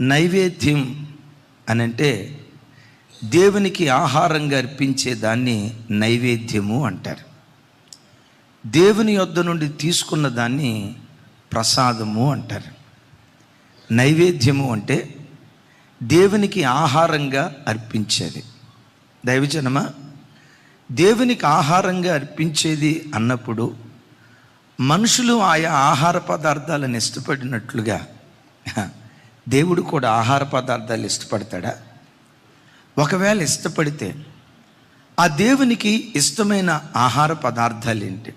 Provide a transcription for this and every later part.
నైవేద్యం అని అంటే దేవునికి ఆహారంగా అర్పించే దాన్ని నైవేద్యము అంటారు. దేవుని యొద్ద నుండి తీసుకున్న దాన్ని ప్రసాదము అంటారు. నైవేద్యము అంటే దేవునికి ఆహారంగా అర్పించేది. దైవజనమా దేవునికి ఆహారంగా అర్పించేది అన్నప్పుడు మనుషులు ఆయా ఆహార పదార్థాలను ఇష్టపడినట్లుగా దేవుడు కూడా ఆహార పదార్థాలు ఇష్టపడతాడా? ఒకవేళ ఇష్టపడితే ఆ దేవునికి ఇష్టమైన ఆహార పదార్థాలు ఏంటి?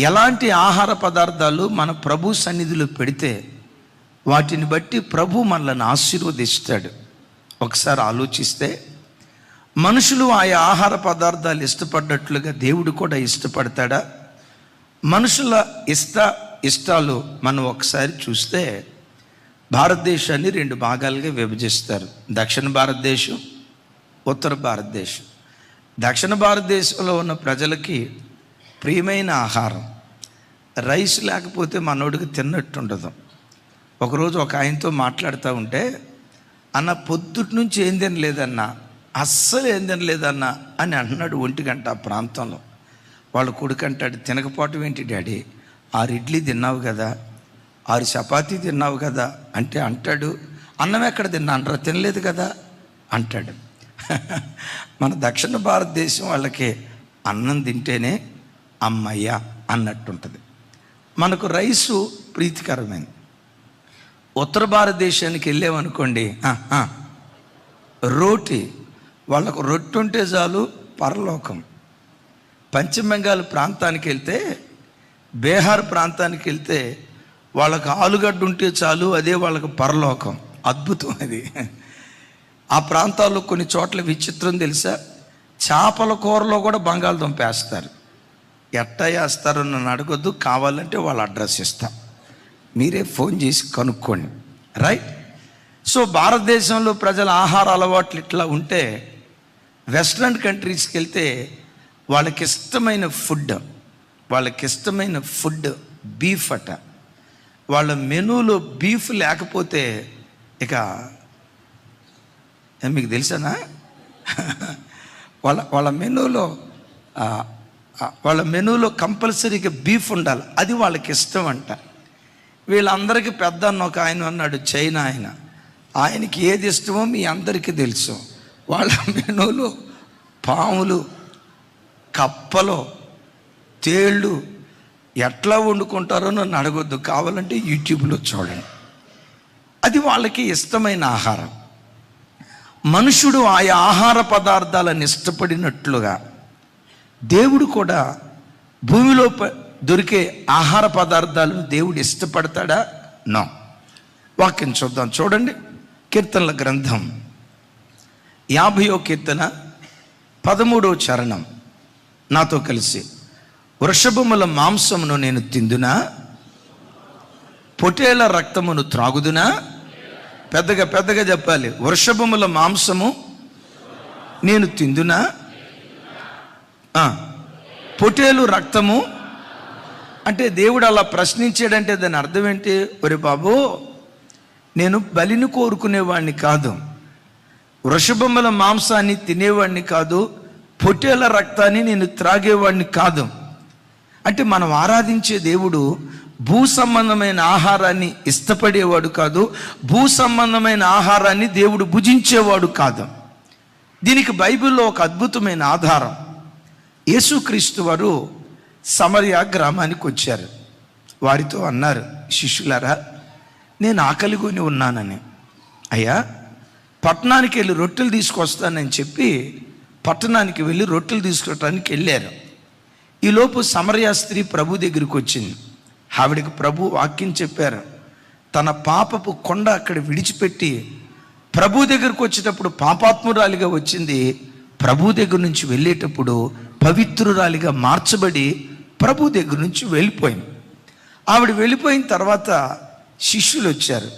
ఎలాంటి ఆహార పదార్థాలు మన ప్రభు సన్నిధిలో పెడితే వాటిని బట్టి ప్రభు మనల్ని ఆశీర్వదిస్తాడు. ఒకసారి ఆలోచిస్తే మనుషులు ఆయా ఆహార పదార్థాలు ఇష్టపడ్డట్లుగా దేవుడు కూడా ఇష్టపడతాడా? మనుషుల ఇష్ట ఇష్టాలు మనం ఒకసారి చూస్తే భారతదేశాన్ని రెండు భాగాలుగా విభజిస్తారు. దక్షిణ భారతదేశం ఉత్తర భారతదేశం. దక్షిణ భారతదేశంలో ఉన్న ప్రజలకి ప్రియమైన ఆహారం. రైస్ లేకపోతే మనోడికి తిన్నట్టు ఉండదు ఒకరోజు ఒక ఆయనతో మాట్లాడుతూ ఉంటే అన్న పొద్దుటి నుంచి ఏం తినలేదన్నా అస్సలు ఏం తినలేదన్నా అని అంటున్నాడు ఒంటి గంట ఆ ప్రాంతంలో. వాళ్ళ కొడుకు అంటాడు తినకపోవటం ఏంటి డాడీ? ఆరు ఇడ్లీ తిన్నావు కదా ఆరు చపాతీ తిన్నావు కదా అంటే అంటాడు అన్నం ఎక్కడ తిన్నా? అంటారు? తినలేదు కదా? అంటాడు. మన దక్షిణ భారతదేశం వాళ్ళకి అన్నం తింటేనే అమ్మయ్య అన్నట్టుంటుంది. మనకు రైసు ప్రీతికరమైనది ఉత్తర భారతదేశానికి వెళ్ళామనుకోండి రోటి వాళ్ళకు రొట్టె ఉంటే చాలు పరలోకం. పశ్చిమ బెంగాల్ ప్రాంతానికి వెళ్తే బీహార్ ప్రాంతానికి వెళ్తే వాళ్ళకు ఆలుగడ్డ ఉంటే చాలు అదే వాళ్ళకు పరలోకం. అద్భుతం అది. ఆ ప్రాంతాల్లో కొన్ని చోట్ల విచిత్రం తెలుసా? చేపల కూరలో కూడా బంగాళదుంప వేస్తారు. ఎట్టా వేస్తారో నన్ను అడగొద్దు కావాలంటే వాళ్ళ అడ్రస్ ఇస్తా. మీరే ఫోన్ చేసి కనుక్కోండి. రైట్? సో భారతదేశంలో ప్రజల ఆహార అలవాట్లు ఇట్లా ఉంటే వెస్ట్రన్ కంట్రీస్కి వెళ్తే వాళ్ళకి ఇష్టమైన ఫుడ్ వాళ్ళకి ఇష్టమైన ఫుడ్ బీఫ్ అట. వాళ్ళ మెనూలో బీఫ్ లేకపోతే ఇక మీకు తెలుసానా? వాళ్ళ వాళ్ళ మెనూలో వాళ్ళ మెనూలో కంపల్సరీగా బీఫ్ ఉండాలి. అది వాళ్ళకి ఇష్టం అంట. వీళ్ళందరికీ పెద్ద అన్న ఒక ఆయన అన్నాడు చైనా ఆయన. ఆయనకి ఏది ఇష్టమో మీ అందరికీ తెలుసు. వాళ్ళ మెనూలో పాములు కప్పలు తేళ్ళు ఎట్లా వండుకుంటారో నన్ను అడగొద్దు. కావాలంటే యూట్యూబ్లో చూడండి. అది వాళ్ళకి ఇష్టమైన ఆహారం. మనుషుడు ఆయా ఆహార పదార్థాలను ఇష్టపడినట్లుగా దేవుడు కూడా భూమిలో ప- దొరికే ఆహార పదార్థాలను దేవుడు ఇష్టపడతాడా? నో. వాక్యం చూద్దాం. చూడండి. కీర్తనల గ్రంథం. యాభయో కీర్తన పదమూడో చరణం. నాతో కలిసి. వృషభముల మాంసమును నేను తిందునా? పొటేల రక్తమును త్రాగుదునా? పెద్దగా పెద్దగా చెప్పాలి. వృషభముల మాంసము నేను తిందునా? పొటేలు రక్తము? అంటే దేవుడు అలా ప్రశ్నించాడంటే దాని అర్థం ఏంటి? ఒరే బాబు నేను బలిని కోరుకునేవాడిని కాదు. వృషభముల మాంసాన్ని తినేవాడిని కాదు. పొట్టేల రక్తాన్ని నేను త్రాగేవాడిని కాదు. అంటే మనం ఆరాధించే దేవుడు భూ సంబంధమైన ఆహారాన్ని ఇష్టపడేవాడు కాదు భూ సంబంధమైన ఆహారాన్ని దేవుడు భుజించేవాడు కాదు. దీనికి బైబిల్లో ఒక అద్భుతమైన ఆధారం. యేసుక్రీస్తు వారు సమరయ గ్రామానికి వచ్చారు. వారితో అన్నారు శిష్యులారా నేను ఆకలిగొని ఉన్నానని. అయ్యా పట్టణానికి వెళ్ళి రొట్టెలు తీసుకొస్తానని చెప్పి పట్టణానికి వెళ్ళి రొట్టెలు తీసుకోవటానికి వెళ్ళారు. ఈలోపు సమరయ స్త్రీ ప్రభు దగ్గరికి వచ్చింది. ఆవిడకి ప్రభు వాక్యం చెప్పారు. తన పాపపు కొండ అక్కడ విడిచిపెట్టి ప్రభు దగ్గరకు వచ్చేటప్పుడు పాపాత్మురాలిగా వచ్చింది. ప్రభు దగ్గర నుంచి వెళ్ళేటప్పుడు పవిత్రురాలిగా మార్చబడి ప్రభు దగ్గర నుంచి వెళ్ళిపోయింది. ఆవిడ వెళ్ళిపోయిన తర్వాత శిష్యులు వచ్చారు.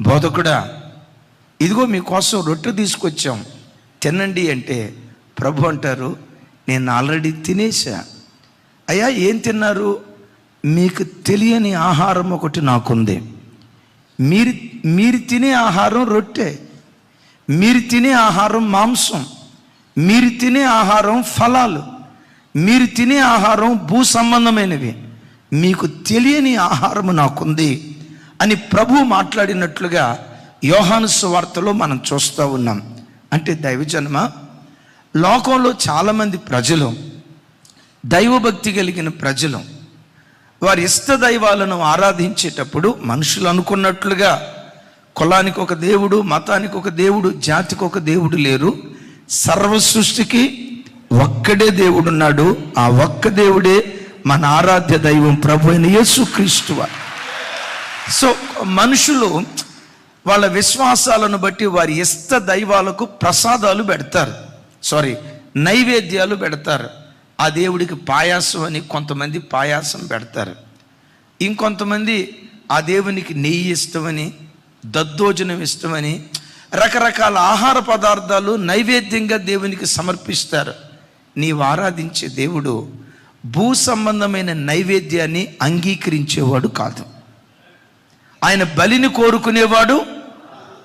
బోధకుడా ఇదిగో మీకోసం రొట్టె తీసుకొచ్చాం. తినండి అంటే ప్రభు అంటారు నేను ఆల్రెడీ తినేసా అయ్యా ఏం తిన్నారు? మీకు తెలియని ఆహారం ఒకటి నాకుంది. మీరు మీరు తినే ఆహారం రొట్టె. మీరు తినే ఆహారం మాంసం. మీరు తినే ఆహారం ఫలాలు. మీరు తినే ఆహారం భూ సంబంధమైనవి. మీకు తెలియని ఆహారము నాకుంది అని ప్రభు మాట్లాడినట్లుగా యోహాను వార్తలో మనం చూస్తూ ఉన్నాం. అంటే దైవజన్మ? లోకంలో చాలామంది ప్రజలు దైవభక్తి కలిగిన ప్రజలు వారి ఇష్ట దైవాలను ఆరాధించేటప్పుడు మనుషులు అనుకున్నట్లుగా కులానికి ఒక దేవుడు మతానికి ఒక దేవుడు జాతికి ఒక దేవుడు లేరు. సర్వ సృష్టికి ఒక్కడే దేవుడున్నాడు. ఆ ఒక్క దేవుడే మన ఆరాధ్య దైవం ప్రభు అయిన యేసుక్రీస్తువ సో మనుషులు వాళ్ళ విశ్వాసాలను బట్టి వారి ఇష్ట దైవాలకు ప్రసాదాలు పెడతారు. సారీ నైవేద్యాలు పెడతారు. ఆ దేవుడికి పాయాసం అని కొంతమంది పాయాసం పెడతారు. ఇంకొంతమంది ఆ దేవునికి నెయ్యి ఇష్టమని దద్దోజనం ఇష్టమని రకరకాల ఆహార పదార్థాలు నైవేద్యంగా దేవునికి సమర్పిస్తారు. నీవు ఆరాధించే దేవుడు భూ సంబంధమైన నైవేద్యాన్ని అంగీకరించేవాడు కాదు. ఆయన బలిని కోరుకునేవాడు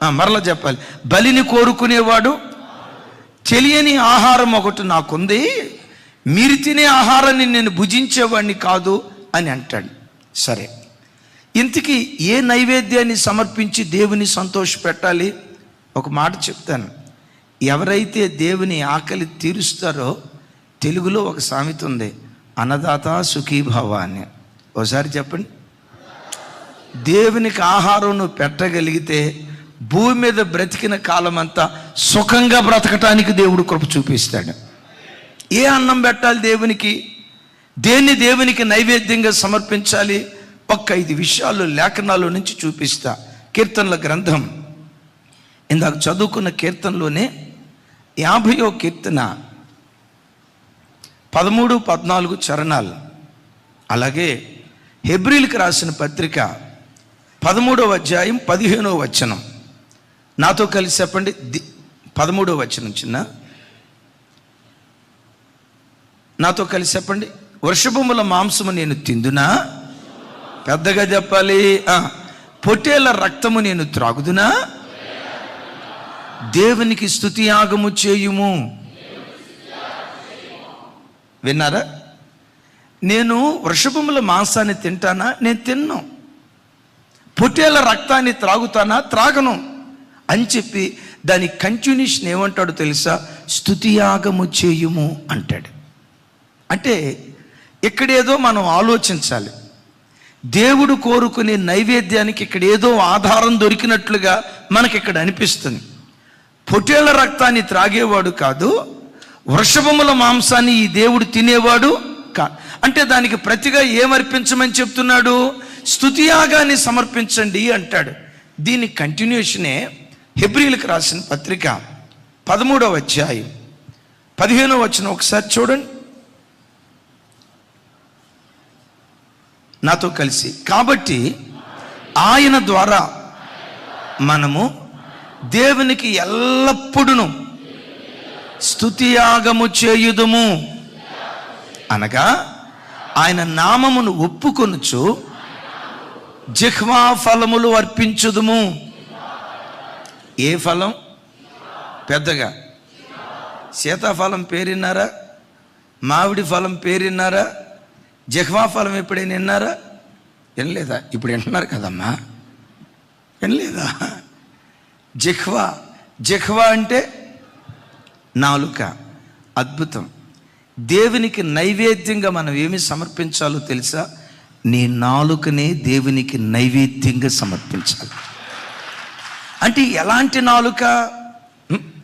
మరలా చెప్పాలి. బలిని కోరుకునేవాడు తెలియని ఆహారం ఒకటి నాకుంది. మీరు తినే ఆహారాన్ని నేను భుజించేవాడిని కాదు అని అంటాడు. సరే. ఇంతకీ ఏ నైవేద్యాన్ని సమర్పించి దేవుని సంతోషపెట్టాలి ఒక మాట చెప్తాను. ఎవరైతే దేవుని ఆకలి తీరుస్తారో తెలుగులో ఒక సామెత ఉంది. అన్నదాత సుఖీభావ అని. ఒకసారి చెప్పండి. దేవునికి ఆహారం నువ్వు పెట్టగలిగితే భూమి మీద బ్రతికిన కాలం అంతా సుఖంగా బ్రతకటానికి దేవుడు కృప చూపిస్తాడు. ఏ అన్నం పెట్టాలి దేవునికి? దేన్ని దేవునికి నైవేద్యంగా సమర్పించాలి? ఒక్క ఐదు విషయాలు లేఖనాల నుంచి చూపిస్తా. కీర్తనల గ్రంథం. ఇందాక చదువుకున్న కీర్తనలోనే యాభయో కీర్తన పదమూడు పద్నాలుగు చరణాలు. అలాగే హెబ్రిల్కి రాసిన పత్రిక పదమూడవ అధ్యాయం పదిహేనవ వచనం. నాతో కలిసి చెప్పండి. పదమూడవ వచనం చిన్న. నాతో కలిసి చెప్పండి. వర్షభూముల మాంసము నేను తిందునా? పెద్దగా చెప్పాలి. ఆ, పొట్టేళ్ళ రక్తము నేను త్రాగుదునా? దేవునికి స్తుతియాగము చేయుము. విన్నారా? నేను వృషభముల మాంసాన్ని తింటానా? నేను తిన్ను. పొట్టేల రక్తాన్ని త్రాగుతానా? త్రాగను అని చెప్పి దాని కంటిన్యూషన్ ఏమంటాడు తెలుసా? స్థుతియాగము చేయుము అంటాడు. అంటే ఇక్కడేదో మనం ఆలోచించాలి. దేవుడు కోరుకునే నైవేద్యానికి ఇక్కడ ఏదో ఆధారం దొరికినట్లుగా మనకి ఇక్కడ అనిపిస్తుంది. పొట్టేళ్ళ రక్తాన్ని త్రాగేవాడు కాదు వృషభముల మాంసాన్ని ఈ దేవుడు తినేవాడు కా అంటే దానికి ప్రతిగా ఏమర్పించమని చెప్తున్నాడు? స్తుతియాగాన్ని సమర్పించండి అంటాడు. దీని కంటిన్యూషనే హెబ్రిలకు రాసిన పత్రిక పదమూడవ అధ్యాయం పదిహేనో వచ్చిన ఒకసారి చూడండి. నాతో కలిసి. కాబట్టి ఆయన ద్వారా మనము దేవునికి ఎల్లప్పుడూ స్తుతియాగము చేయుదుము. అనగా ఆయన నామమును ఒప్పుకొనుచు జిహ్వా ఫలములు అర్పించుదుము. ఏ ఫలం? పెద్దగా. సీతాఫలం పేరిన్నారా? మామిడి ఫలం పేరిన్నారా? జహ్వా ఫలం ఎప్పుడైనా విన్నారా వినలేదా? ఇప్పుడు వింటున్నారు కదమ్మా. వినలేదా? జిహ్వా జిహ్వా అంటే నాలుక అద్భుతం. దేవునికి నైవేద్యంగా మనం ఏమి సమర్పించాలో తెలుసా? నీ నాలుకనే దేవునికి నైవేద్యంగా సమర్పించాలి. అంటే ఎలాంటి నాలుక?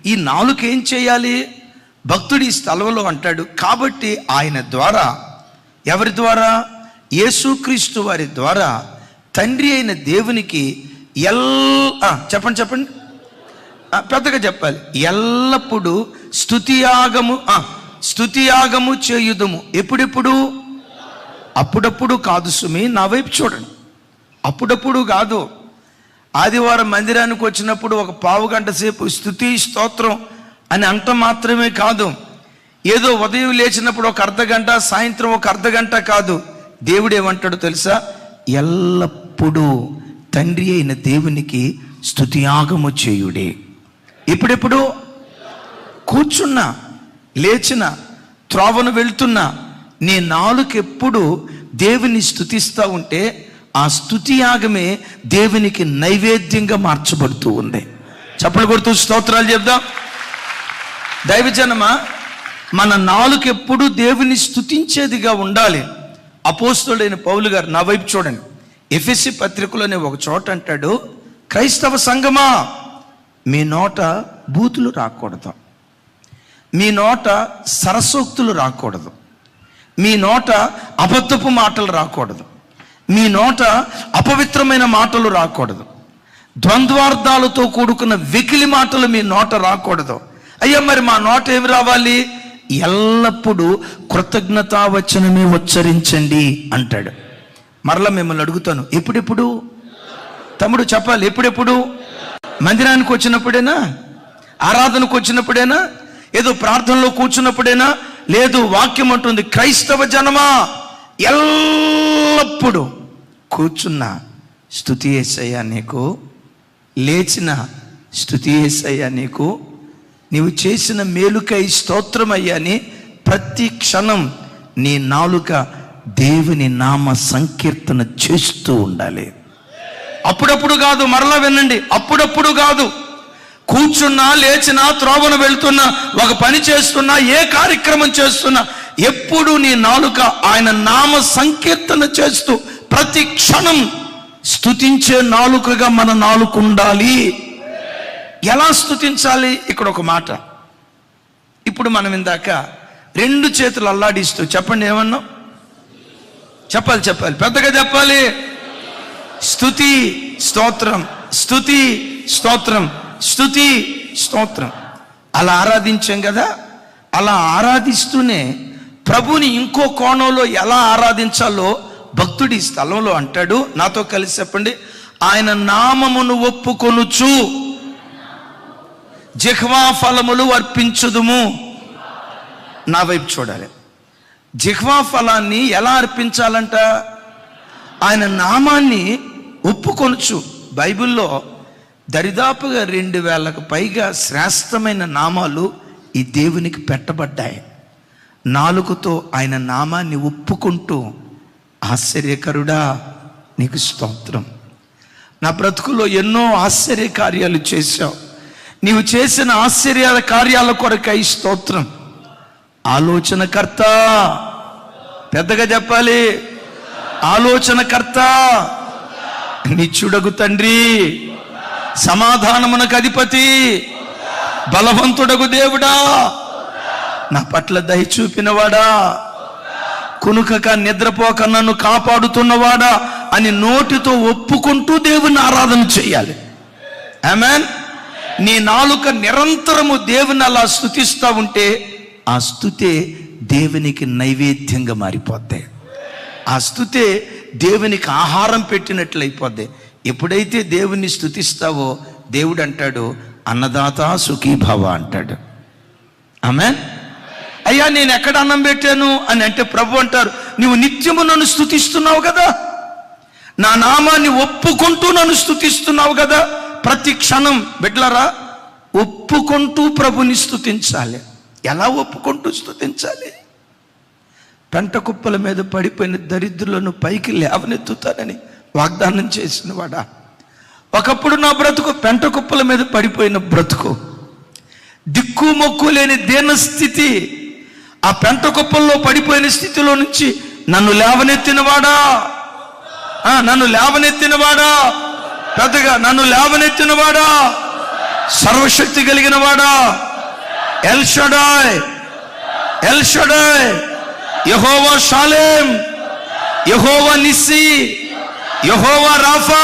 ఈ నాలుక ఏం చేయాలి? భక్తుడు ఈ స్థలంలో అంటాడు కాబట్టి ఆయన ద్వారా ఎవరి ద్వారా? యేసుక్రీస్తు వారి ద్వారా తండ్రి అయిన దేవునికి ఎల్ చెప్పండి చెప్పండి. పెద్దగా చెప్పాలి. ఎల్లప్పుడూ స్తుతియాగము స్థుతియాగము స్తుతియాగము చేయుదుము. ఎప్పుడెప్పుడు? అప్పుడప్పుడు కాదు సుమి నా వైపు చూడండి. అప్పుడప్పుడు కాదు. ఆదివారం మందిరానికి వచ్చినప్పుడు ఒక పావు గంట సేపు స్థుతి స్తోత్రం అని అంట మాత్రమే కాదు. ఏదో ఉదయం లేచినప్పుడు ఒక అర్ధ గంట సాయంత్రం ఒక అర్ధ గంట కాదు. దేవుడు ఏమంటాడు తెలుసా? ఎల్లప్పుడూ తండ్రి అయిన దేవునికి స్థుతియాగము చేయుడే. ఎప్పుడెప్పుడు? కూర్చున్నా లేచిన త్రోవను వెళ్తున్నా నీ నాలుకెప్పుడు దేవుని స్థుతిస్తూ ఉంటే ఆ స్థుతియాగమే దేవునికి నైవేద్యంగా మార్చబడుతూ ఉంది. చప్పలు కొడుతూ స్తోత్రాలు చెప్దాం. దైవజనమ మన నాలుకెప్పుడు దేవుని స్తుతించేదిగా ఉండాలి. అపోస్తుడైన పౌలు గారు నా వైపు చూడండి. ఎఫ్ఎస్సి పత్రికలోనే ఒక చోట అంటాడు క్రైస్తవ సంగమా మీ నోట బూతులు రాకూడదు. మీ నోట సరసోక్తులు రాకూడదు. మీ నోట అబద్ధపు మాటలు రాకూడదు. మీ నోట అపవిత్రమైన మాటలు రాకూడదు. ద్వంద్వార్థాలతో కూడుకున్న వెకిలి మాటలు మీ నోట రాకూడదు. అయ్యా మరి మా నోట ఏమి రావాలి? ఎల్లప్పుడూ కృతజ్ఞతావచనమే ఉచ్చరించండి అంటాడు. మరలా మిమ్మల్ని అడుగుతాను ఎప్పుడెప్పుడు? తమ్ముడు చెప్పాలి ఎప్పుడెప్పుడు? మందిరానికి వచ్చినప్పుడేనా? ఆరాధనకు వచ్చినప్పుడేనా? ఏదో ప్రార్థనలో కూర్చున్నప్పుడేనా? లేదు వాక్యం అంటుంది క్రైస్తవ జనమా? ఎల్లప్పుడూ కూర్చున్న స్థుతి ఏసయ్యా నీకు లేచిన స్థుతి ఏసయ్యా నీకు నీవు చేసిన మేలుకై స్తోత్రమయ్యా అని ప్రతి క్షణం నీ నాలుక దేవుని నామ సంకీర్తన చేస్తూ ఉండాలి. అప్పుడప్పుడు కాదు మరలా వినండి. అప్పుడప్పుడు కాదు. కూర్చున్నా లేచినా త్రోవన వెళ్తున్నా ఒక పని చేస్తున్నా ఏ కార్యక్రమం చేస్తున్నా ఎప్పుడు నీ నాలుక ఆయన నామ సంకీర్తన చేస్తూ ప్రతి క్షణం స్తుతించే నాలుకగా మన నాలుక ఉండాలి. ఎలా స్తుతించాలి? ఇక్కడ ఒక మాట. ఇప్పుడు మనం ఇందాక రెండు చేతులు అల్లాడిస్తూ చెప్పండి ఏమన్నా? చెప్పాలి చెప్పాలి. పెద్దగా చెప్పాలి. స్థుతి స్తోత్రం. స్థుతి స్తోత్రం. స్థుతి స్తోత్రం. అలా ఆరాధించాం కదా? అలా ఆరాధిస్తూనే ప్రభుని ఇంకో కోణంలో ఎలా ఆరాధించాలో భక్తుడి స్థలంలో అంటాడు. నాతో కలిసి చెప్పండి. ఆయన నామమును ఒప్పుకొనుచు. జిహ్వా ఫలములు అర్పించుదుము. నా వైపు చూడాలి. జిహ్వా ఫలాన్ని ఎలా అర్పించాలంట? ఆయన నామాన్ని ఒప్పుకొనుచు. బైబిల్లో దరిదాపుగా రెండు వేలకు పైగా శ్రేష్టమైన నామాలు ఈ దేవునికి పెట్టబడ్డాయి. నాలుగుతో ఆయన నామాన్ని ఒప్పుకుంటూ ఆశ్చర్యకరుడా నీకు స్తోత్రం. నా బ్రతుకులో ఎన్నో ఆశ్చర్య కార్యాలు చేశావు. నీవు చేసిన ఆశ్చర్యాల కార్యాల కొరకై స్తోత్రం. ఆలోచనకర్త. పెద్దగా చెప్పాలి. ఆలోచనకర్త. నిత్యుడగు తండ్రి. సమాధానమునకు అధిపతి. బలవంతుడగు దేవుడా. నా పట్ల దయ చూపినవాడా. కునుకక నిద్రపోక నన్ను కాపాడుతున్నవాడా అని నోటితో ఒప్పుకుంటూ దేవుని ఆరాధన చేయాలి. ఆమెన్ నీ నాలుక నిరంతరము దేవుని అలా స్థుతిస్తూ ఉంటే ఆ స్థుతే దేవునికి నైవేద్యంగా మారిపోద్ది. ఆ స్థుతే దేవునికి ఆహారం పెట్టినట్లయిపోద్ది ఎప్పుడైతే దేవుని స్థుతిస్తావో దేవుడు అంటాడు అన్నదాత సుఖీభవ అంటాడు. ఆమె అయ్యా నేను ఎక్కడ అన్నం పెట్టాను? అని అంటే ప్రభు అంటారు నువ్వు నిత్యము నన్ను స్థుతిస్తున్నావు కదా. నా నామాన్ని ఒప్పుకుంటూ నన్ను స్థుతిస్తున్నావు కదా. ప్రతి క్షణం బిడ్లరా ఒప్పుకుంటూ ప్రభుని స్థుతించాలి ఎలా ఒప్పుకుంటూ స్థుతించాలి పెంట కుప్పల మీద పడిపోయిన దరిద్రులను పైకి లేవనెత్తుతానని వాగ్దానం చేసిన వాడా ఒకప్పుడు నా బ్రతుకు పెంట కుప్పల మీద పడిపోయిన బ్రతుకు. దిక్కు మొక్కు లేని దీన స్థితి. ఆ పెంట కుప్పల్లో పడిపోయిన స్థితిలో నుంచి నన్ను లేవనెత్తినవాడా? నన్ను లేవనెత్తినవాడా? పెద్దగా నన్ను లేవనెత్తినవాడా? సర్వశక్తి కలిగిన వాడా ఎల్ షడాయ్ ఎల్ షడాయ్ యహోవా షాలేం యహోవా నిస్సి యహోవా రాఫా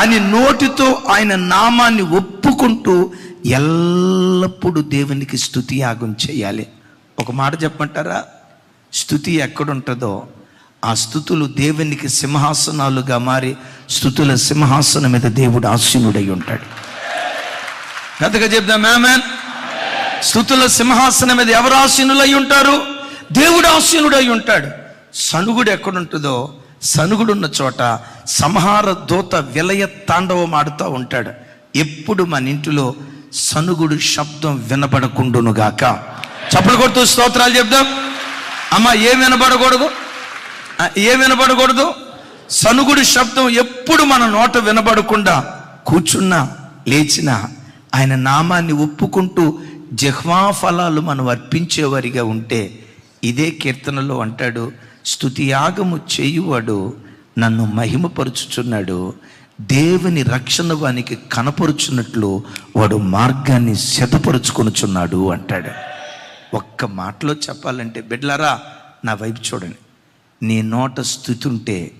అని నోటితో ఆయన నామాన్ని ఒప్పుకుంటూ ఎల్లప్పుడూ దేవునికి స్థుతి యాగం చేయాలి. ఒక మాట చెప్పమంటారా? స్థుతి ఎక్కడుంటుందో ఆ స్థుతులు దేవునికి సింహాసనాలుగా మారి స్థుతుల సింహాసనం మీద దేవుడు ఆశీనుడై ఉంటాడు. పెద్దగా చెప్దాం మ్యామెన్ స్థుతుల సింహాసనం మీద ఎవరు ఆశీనులై ఉంటారు? దేవుడు ఆశీనుడై ఉంటాడు. సనుగుడు ఎక్కడుంటుందో సనుగుడున్న చోట సంహార దూత విలయ తాండవం ఆడుతూ ఉంటాడు. ఎప్పుడు మన ఇంటిలో సనుగుడు శబ్దం వినపడకుండునుగాక చప్పుడు కొడుతూ స్తోత్రాలు చెప్దాం. అమ్మ ఏం వినబడకూడదు? ఏం వినబడకూడదు? సనుగుడి శబ్దం ఎప్పుడు మన నోట వినబడకుండా కూర్చున్నా లేచినా ఆయన నామాన్ని ఒప్పుకుంటూ జహ్వా ఫలాలు మనం అర్పించేవారిగా ఉంటే ఇదే కీర్తనలో అంటాడు స్థుతియాగము చేయువాడు నన్ను మహిమపరుచుచున్నాడు. దేవుని రక్షణ వానికి కనపరుచున్నట్లు వాడు మార్గాన్ని శతపరుచుకొనుచున్నాడు అంటాడు. ఒక్క మాటలో చెప్పాలంటే బిడ్లారా నా వైపు చూడండి. నీ నోట స్థుతి ఉంటే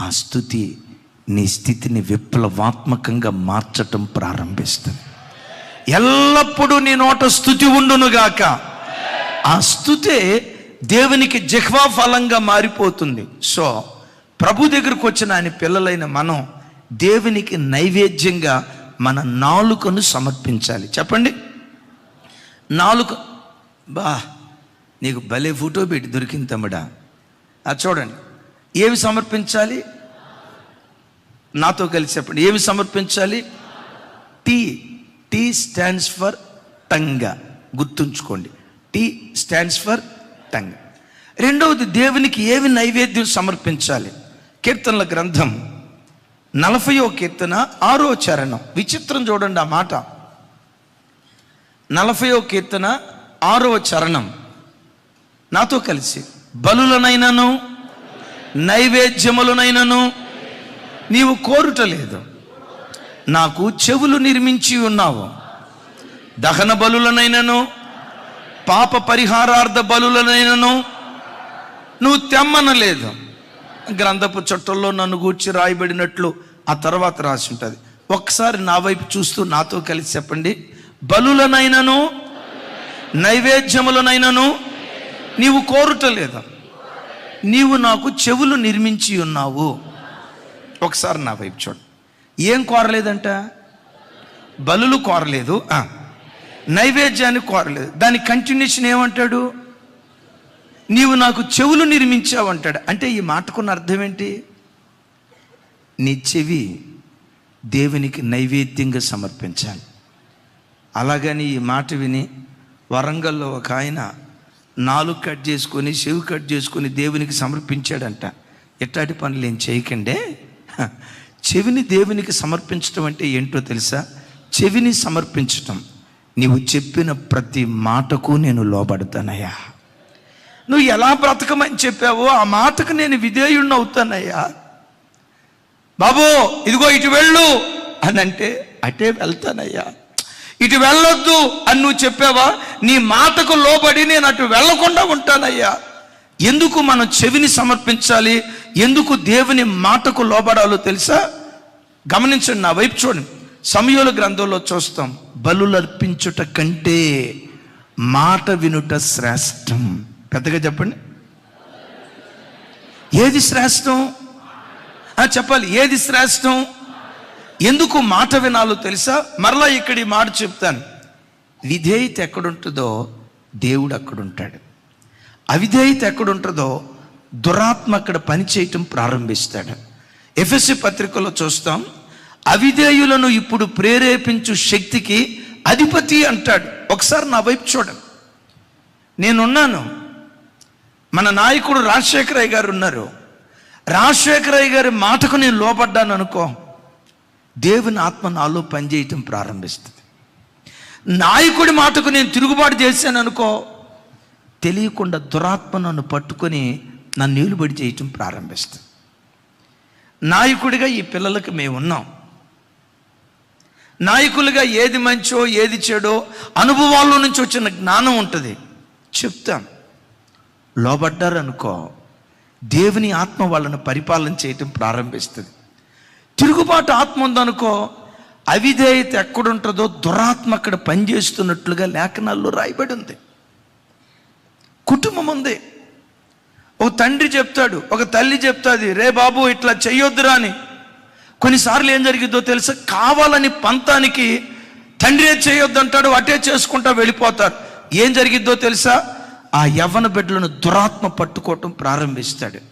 ఆ స్థుతి నీ స్థితిని విప్లవాత్మకంగా మార్చటం ప్రారంభిస్తుంది. ఎల్లప్పుడూ నీ నోట స్థుతి ఉండునుగాక. ఆ స్థుతే దేవునికి జిహ్వా ఫలంగా మారిపోతుంది. సో ప్రభు దగ్గరకు వచ్చిన ఆయన పిల్లలైన మనం దేవునికి నైవేద్యంగా మన నాలుకను సమర్పించాలి. చెప్పండి. నాలుక బా నీకు భలే ఫోటో పెట్టి దొరికింది తమ్ముడా. అది చూడండి. ఏమి సమర్పించాలి? నాతో కలిసి చెప్పండి. ఏమి సమర్పించాలి? టీ. టీ స్టాండ్స్ ఫర్ టంగ గుర్తుంచుకోండి. టీ స్టాండ్స్ ఫర్ టంగ రెండవది దేవునికి ఏమి నైవేద్యం సమర్పించాలి? కీర్తనల గ్రంథం నలభయో కీర్తన ఆరో చరణం. విచిత్రం చూడండి ఆ మాట. నలభయో కీర్తన ఆరో చరణం. నాతో కలిసి. బలులనైనను నైవేద్యములనైనను నీవు కోరుటలేదు. నాకు చెవులు నిర్మించి ఉన్నావు. దహన బలులనైనను పాప పరిహారార్థ బలులనైనను నువ్వు తెమ్మనలేదు. గ్రంథపు చట్టంలో నన్ను గూర్చి రాయబడినట్లు ఆ తర్వాత రాసి ఉంటుంది ఒక్కసారి నా వైపు చూస్తూ నాతో కలిసి చెప్పండి. బలులనైనను నైవేద్యములనైనను నీవు కోరుటలేదు? నీవు నాకు చెవులు నిర్మించి ఉన్నావు. ఒకసారి నా వైపు చూడు. ఏం కోరలేదంట? బలులు కోరలేదు. నైవేద్యాన్ని కోరలేదు. దాని కంటిన్యూషన్ ఏమంటాడు? నీవు నాకు చెవులు నిర్మించావు అంటాడు. అంటే ఈ మాటకున్న అర్థం ఏంటి? నీ చెవి దేవునికి నైవేద్యంగా సమర్పించాలి. అలాగని ఈ మాట విని వరంగల్లో ఒక ఆయన నాలుగు కట్ చేసుకొని చెవి కట్ చేసుకొని దేవునికి సమర్పించాడంట. ఎట్టాటి పనులు ఏం చేయకండే? హ, చెవిని దేవునికి సమర్పించడం అంటే ఏంటో తెలుసా? చెవిని సమర్పించటం. నీవు చెప్పిన ప్రతి మాటకు నేను లోబడతానయ్యా. నువ్వు ఎలా బ్రతకమని చెప్పావో ఆ మాటకు నేను విధేయుణ్ణి అవుతానయ్యా. బాబు ఇదిగో ఇటు వెళ్ళు అని అంటే అటే వెళ్తానయ్యా. ఇటు వెళ్ళొద్దు అని నువ్వు చెప్పావా? నీ మాటకు లోబడి నేను అటు వెళ్ళకుండా ఉంటానయ్యా. ఎందుకు మనం చెవిని సమర్పించాలి? ఎందుకు దేవుని మాటకు లోబడాలో తెలుసా? గమనించండి నా వైపు చూడండి. సమయోల గ్రంథంలో చూస్తాం బలులర్పించుట కంటే మాట వినుట శ్రేష్టం. పెద్దగా చెప్పండి. ఏది శ్రేష్టం? ఆ, చెప్పాలి. ఏది శ్రేష్టం? ఎందుకు మాట వినాలో తెలుసా? మరలా ఇక్కడ ఈ మాట చెప్తాను. విధేయత ఎక్కడుంటుందో దేవుడు అక్కడుంటాడు. అవిధేయత ఎక్కడుంటుందో దురాత్మ అక్కడ పనిచేయటం ప్రారంభిస్తాడు. ఎఫ్ఎస్సి పత్రికలో చూస్తాం అవిధేయులను ఇప్పుడు ప్రేరేపించు శక్తికి అధిపతి అంటాడు. ఒకసారి నా వైపు చూడండి. నేనున్నాను. మన నాయకుడు రాజశేఖరయ్య గారు ఉన్నారు. రాజశేఖరయ్య గారి మాటకు నేను లోపడ్డాను అనుకో దేవుని ఆత్మ నాలో పనిచేయటం ప్రారంభిస్తుంది. నాయకుడి మాటకు నేను తిరుగుబాటు చేశాను అనుకో తెలియకుండా దురాత్మ నన్ను పట్టుకొని నన్ను నిలుబడి చేయటం ప్రారంభిస్తుంది. నాయకుడిగా ఈ పిల్లలకు మేము ఉన్నాం. నాయకులుగా ఏది మంచో ఏది చెడో అనుభవాల్లో నుంచి వచ్చిన జ్ఞానం ఉంటుంది. చెప్తాం లోబడ్డారనుకో దేవుని ఆత్మ వాళ్ళను పరిపాలన చేయటం ప్రారంభిస్తుంది. తిరుగుబాటు ఆత్మ ఉందనుకో అవిధేయత ఎక్కడుంటుందో దురాత్మ అక్కడ పనిచేస్తున్నట్లుగా లేఖనాల్లో రాయబడి ఉంది కుటుంబం ఉంది. ఒక తండ్రి చెప్తాడు ఒక తల్లి చెప్తాది రే బాబు ఇట్లా చెయ్యొద్దురా అని. కొన్నిసార్లు ఏం జరిగిద్దో తెలుసా? కావాలని పంతానికి తండ్రి చేయొద్దంటాడు అటే చేసుకుంటా వెళ్ళిపోతారు ఏం జరిగిద్దో తెలుసా? ఆ యవ్వన బిడ్డలను దురాత్మ పట్టుకోవటం ప్రారంభిస్తాడు.